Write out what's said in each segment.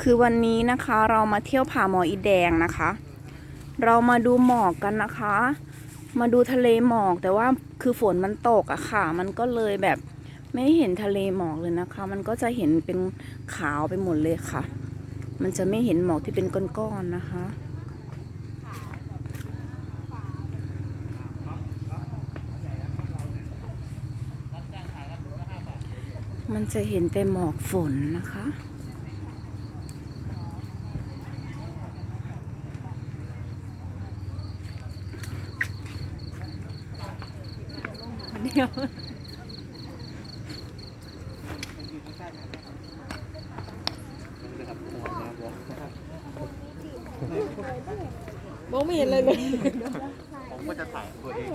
คือวันนี้นะคะเรามาเที่ยวผาหมออีแดงนะคะ เรามาดูหมอกกันนะคะ มาดูทะเลหมอกแต่ว่าคือฝนมันตกอะค่ะ มันก็เลยแบบไม่เห็นทะเลหมอกเลยนะคะ มันก็จะเห็นเป็นขาวไปหมดเลยค่ะ มันจะไม่เห็นหมอกที่เป็นก้อนๆนะคะมันจะเห็นแต่หมอกฝนนะคะ เดียวมองไม่เห็นเลยเลย ผมก็จะถ่ายตัวเอง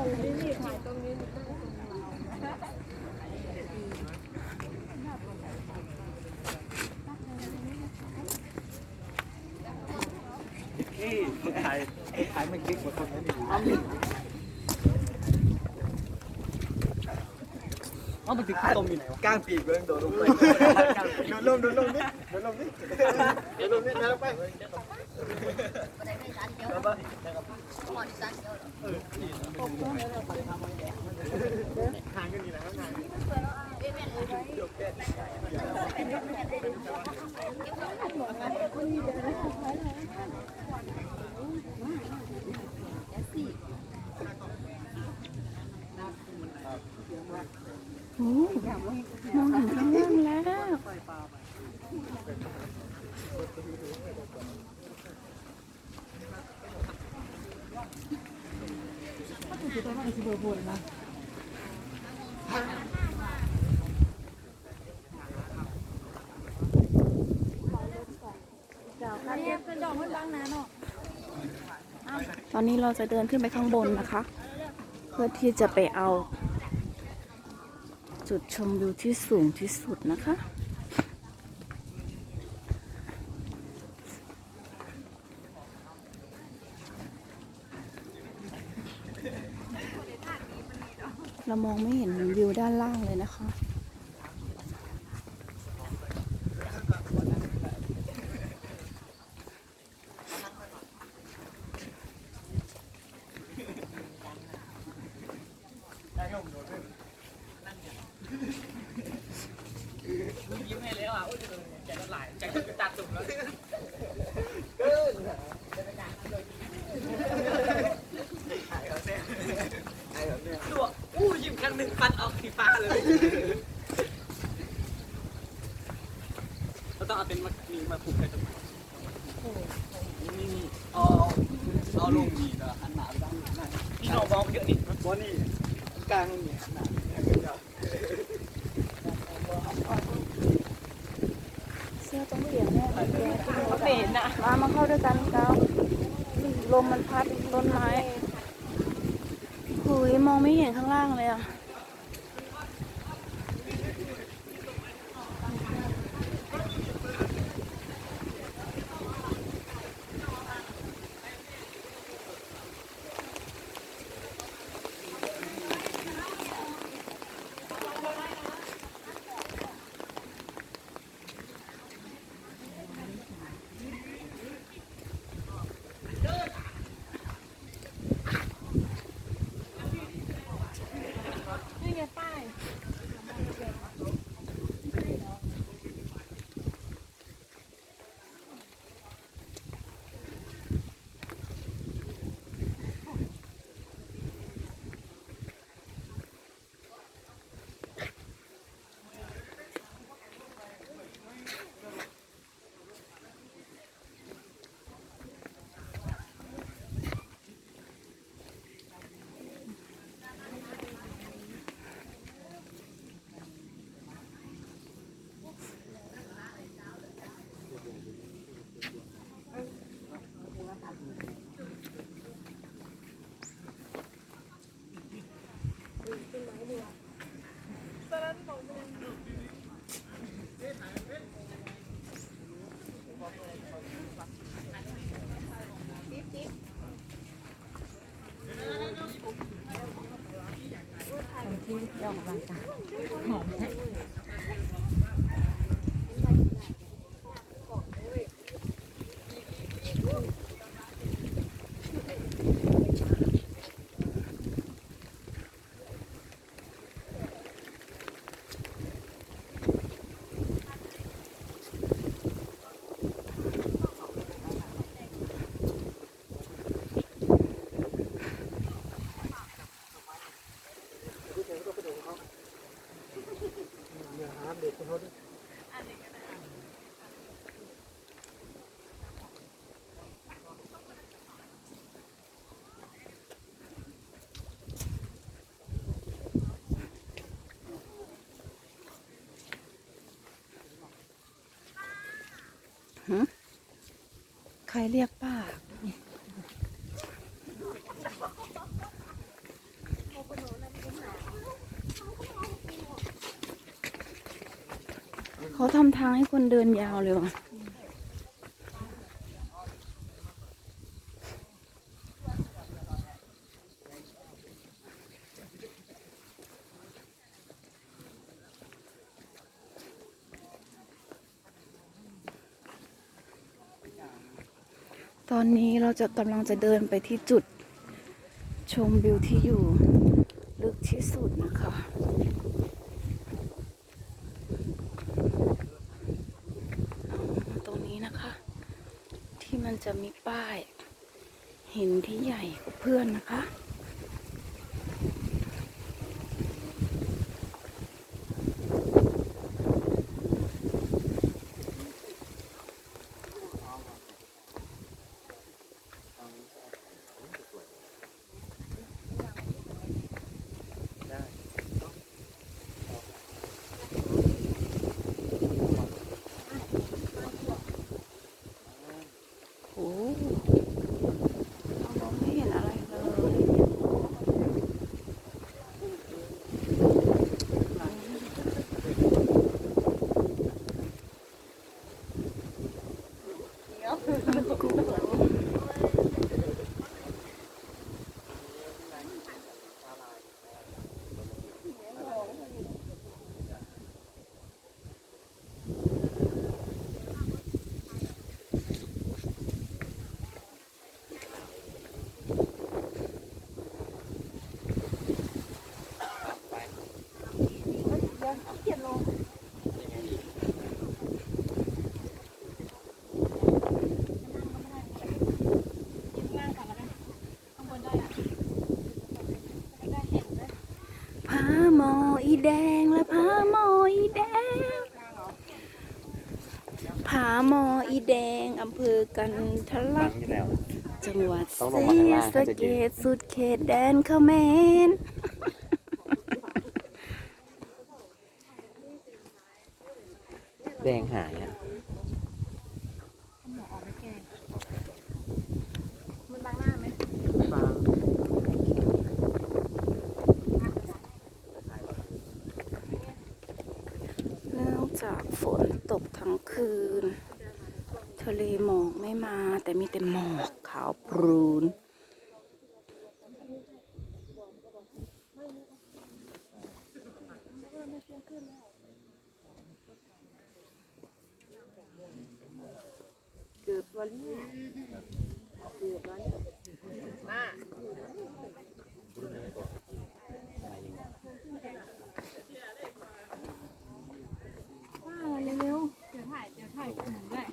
นี่ถ่ายถ่ายไม่คลิกกว่าคนนั้นอีก เอามันถึงข้าวต้มอยู่ไหนวะก้างปีกเบิ้งโดดลงไปโดนลมโดนลมนี่โดนลมนี่โดนลมนี่แล้วไปห่างกันนี่แหละครับห่าง โอ้มองเห็นข้างล่างแล้ว ตอนนี้เราจะเดินขึ้นไปข้างบนนะคะ เพื่อที่จะไปเอา จุดชมวิวที่สูงที่สุดนะคะ เรามองไม่เห็นวิวด้านล่างเลยนะคะ ยิ้มให้แล้วอะโอ้ยใจละลายใจจะตัดตุ่มแล้วตัวอู้ยิ้มครั้งหนึ่งฟันออกสีฟ้าเลยเราต้องเอาเป็นมามีมาผูกกันตรงนี้นี่เอาเอาลงดีนะหันหนาไปด้านหน้าพี่น้องมองเยอะนี่ บอนี่กลางนี่หนาเนี่ยก็จะ เสื้อต้อง พัดนเห็นนะมามาเข้าด้วยกันเก้าลมมันพัดต้นไม้หุยมองไม่เห็นข้างล่างเลยอะ อกบางตาหอมแท้ ฮะใครเรียกป้าเขาทำทางให้คนเดินยาวเลยว่ะ อนนี้เราจะกำลังจะเดินไปที่จุดชมวิวที่อยู่ลึกที่สุดนะคะตรงนี้นะคะ ที่มันจะมีป้ายหินที่ใหญ่กว่าเพื่อนนะคะ โอ้โหเรามองไม่เห็นอะไรเลย ผาหมออีแดงและผาหมออีแดงผาหมออีแดงอำเภอกันทะลักอยู่แล้วจังหวัดต้องลศงรีมาข้างล่างสะถ้าจะเกยืนดสุดเขตแดนเขมร ดงหายอะมันบังหน้าไหมบางเนื่องจากฝนตกทั้งคืน ทะเลหมอกไม่มาแต่มีแต่หมอกขาวปรูน เกือบ วันนี้เกือบวันมาว่าเร็วๆเดี๋ยวถ่ายเดี๋ยวถ่ายกลุ่มด้วย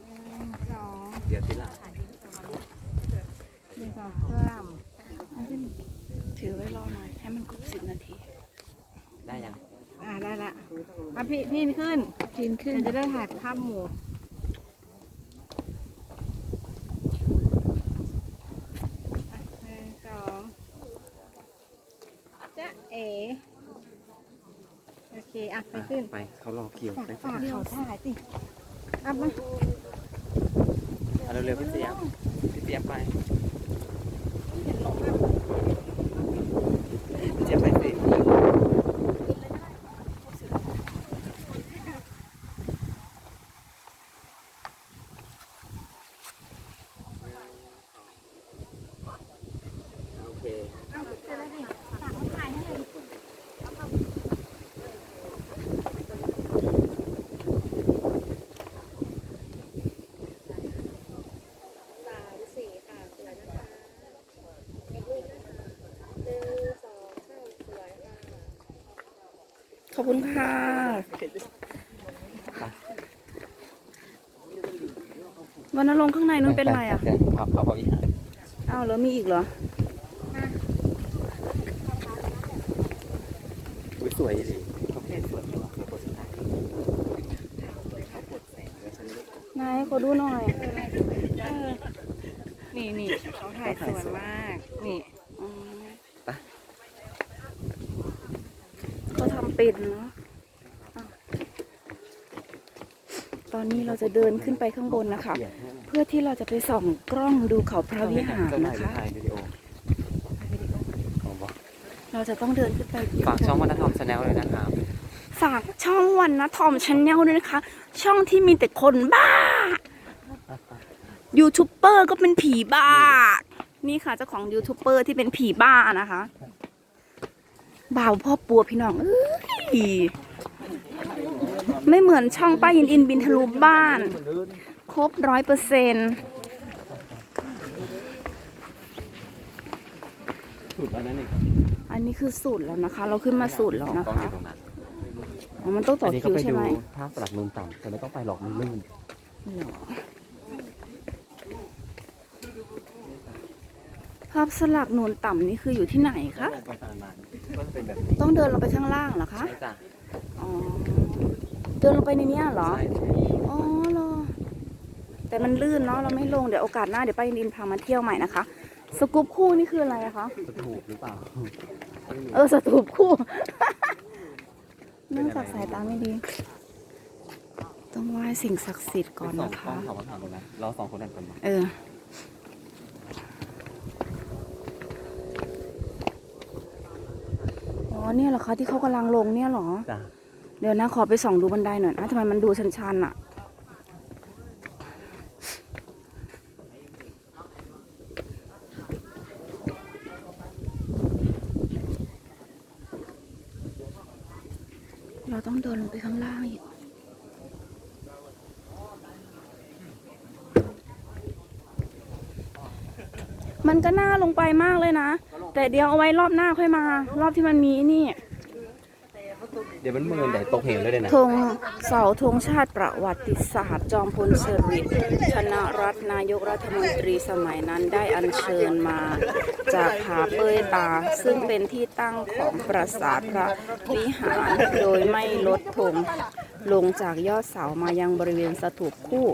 หนึ่งสองเดี๋ยวทีหลังหนึ่งสองเพิ่มถือไว้รอหน่อยให้มันครบสิบนาที ได้ยัง ได้ละอะพี่พี่ขึ้นพินขึ้นเดี๋ยวจะได้ถ่ายภาพหมู่อะหนึ่งสองจ๊ะเอ๋โอเคอะไปขึ้น ไปเขารอคิวฝากไปฝากเขาถ่ายสิอัพมา เอาเร็วๆพี่เสียมพี่เสียมไปพี่เสียมไปสิโอเค ข อบคุณค่ะวันนั้นลงข้างในนู้นเป็นไรอะเขาเขาเขาอีกหาอ้าวแล้วมีอีกเหรออุ๊ยสวยสิเขาเพศสวยดีว่ะเขาสุดท้ายเขาปวดแสงเลยฉันเลยนายขอดูหน่อย นี่นี่เขาถ่ายสวยมาก นี่ อืม ไป เขาทำเป็นเนาะตอนนี้เราจะเดินขึ้นไปข้างบนนะคะ เพื่อที่เราจะไปส่องกล้องดูเขาพระวิหารนะคะถ่ายวิดีโอของบอกเราจะต้องเดินขึ้นไปฝากช่องวัฒนธรรมชาแนลเลยนะครับฝากช่องวันนะทอมชแนลด้วยนะคะ ช่องที่มีแต่คนบ้ายูทูบเบอร์ก็เป็นผีบ้า นี่ค่ะเจ้าของยูทูบเบอร์ที่เป็นผีบ้านะคะ บ่าวพ่อปัวพี่น้องเอ้ยไม่เหมือนช่องป้ายินอินบินทะลุบ้าน ครบร้อยเปอร์เซ็นต์สุดแล้วนั่นเองอันนี้คือสูตรแล้วนะคะ เราขึ้นมาสูตรแล้วนะกล้องอคะยู่ตรงนั้นอ๋อมันต้องต่ออันนี้ก็คิวไปใช่ดูไหมภาพสลักนูนต่ำแต่ไม่ต้องไปหรอกมันลื่น เหรอ ภาพสลักนูนต่ำนี่คืออยู่ที่ไหนคะลงไปตามนั้นก็จะเป็นแบบนี้ต้องเดินลงไปข้างล่างเหรอคะ ใช่จ้ะอ๋อ เดินลงไปในเนี้ยเหรอ ใช่อ๋อเหรอ แต่มันลื่นเนาะเราไม่ลงเดี๋ยวโอกาสหน้าเดี๋ยวป้ายินดินพามาเที่ยวใหม่นะคะ สกูปคู่นี่คืออะไรอะคะ จะถูกหรือเปล่าเออสตูปคู่ เนื่องจากสายตาไม่ดี ต้องไหว้สิ่งศักดิ์สิทธิ์ก่อนสองนะกล้อคะงเขามาถามตรงนั้นเราสองคนนั่นกันมา เออ อ๋อ เนี่ยเหรอคะที่เขากำลังลงเนี่ยเหรอ จ้ะเดี๋ยวนะขอไปส่องดูบันไดหน่อยนะทำไมมันดูชันๆอะเราต้องเดินลงไปข้างล่างอีก มันก็น่าลงไปมากเลยนะ แต่เดี๋ยวเอาไว้รอบหน้าค่อยมา รอบที่มันมีนี่เดี๋ยวมันเมินเดี๋ยวตกเหวเลยเดี๋ยวนะธงเสาธงชาติประวัติศาสตร์ จอมพลสฤษดิ์ชนะรัตน์นายกรัฐมนตรีสมัยนั้นได้อัญเชิญมาจากผาเป้ยตา ซึ่งเป็นที่ตั้งของปราสาทพระวิหาร โดยไม่ลดธงลงจากยอดเสามายังบริเวณสถูปคู่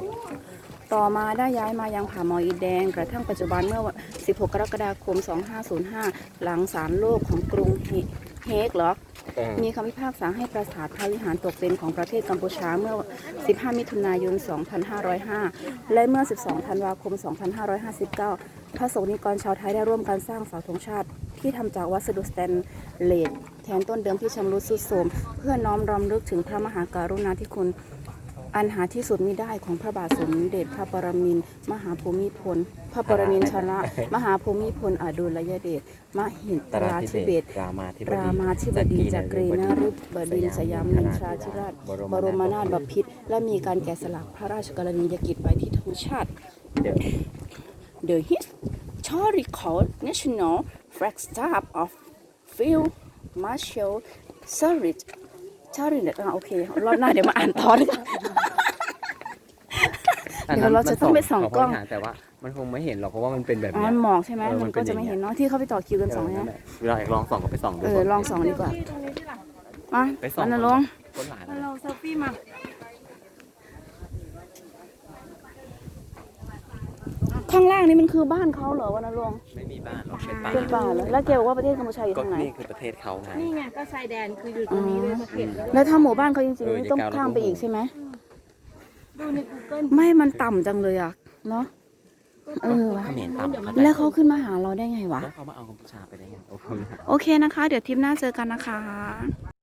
ต่อมาได้ย้ายมายังผาหมออีแดง กระทั่งปัจจุบันเมื่อวัน16 กรกฎาคม 2505 หลังศาลโลกของกรุงเฮกเหรอเออมีคำพิพากษาให้ปราสาทพระวิหารตกเป็นของประเทศกัมพูชาเมื่อ 15 มิถุนายน 2505 และเมื่อ 12 ธันวาคม 2559 พระสงฆ์นิกรชาวไทยได้ร่วมกันสร้างเสาธงชาติ ที่ทำจากวัสดุสแตนเลสแทนต้นเดิมที่ชำรุดทรุดโทรมเพื่อน้อมรำลึกถึงพระมหากรุณาธิคุณ อันหาที่สุดมิได้ของพระบาทสมเด็จพระปรมินทรมหาภูมิพล พระปรมินทรมหาภูมิพลอดุลยเดชมหิตราธิเบศรรามาธิบดีรามาธิบดีจักรีนฤบดินทร์สยามนินทราธิราช บรมนาถบพิตรและมีการแกะสลักพระราชกรณียกิจไว้ที่ธงชาติเดี๋ยว The Historical National Flag Staff of Field Marshal Service ชารินอะโอเค รอบหน้าเดี๋ยวมาอ่านต่อเลยค่ะ เดี๋ยวเราจะต้องไปส่องกล้องขพระวิหารแต่ว่า มันคงไม่เห็นหรอกเพราะว่ามันเป็นแบบอ๋อเนี้ยมันหมอกใช่ไหมเออมัมันนเป็ก็นจะไม่อย่างเงี้ยเห็นเนาะที่เขาไปต่อคิวกันสองเออเนี้นั่ยนแหละเวลาอยากลองส่องก็ไปส่องดูเออลองสองดีกว่าอะไปส่องวันนั้นลงต้นหลายนะเราเซลฟี่มา ข้างล่างนี่มันคือบ้านเขาเหรอวันนั้นลงไม่มีบ้านหรอกเป็นป่าเป็นป่าเหรอแล้วแกบอกว่าประเทศกัมพูชาอยู่ก็ตรงไหน นี่คือประเทศเขาไง นี่ไงก็ชายแดนคืออยู่ตรงนี้เลยสังเกตแล้วแล้วถ้าหมู่บ้านเขาจริงเออๆนี่ต้องอย่าก้าวข้ามไปลงอีกใช่ไหมดูใน Google ไม่มันต่ำจังเลยอะ เนาะ เออวะเขมรต่ำเขาแล้วเขาขึ้นมาหาเราได้ไงวะ แล้วเขามาเอากัมพูชาไปได้ไงโอ้โห โอเคนะคะ เดี๋ยวทริปหน้าเจอกันนะคะ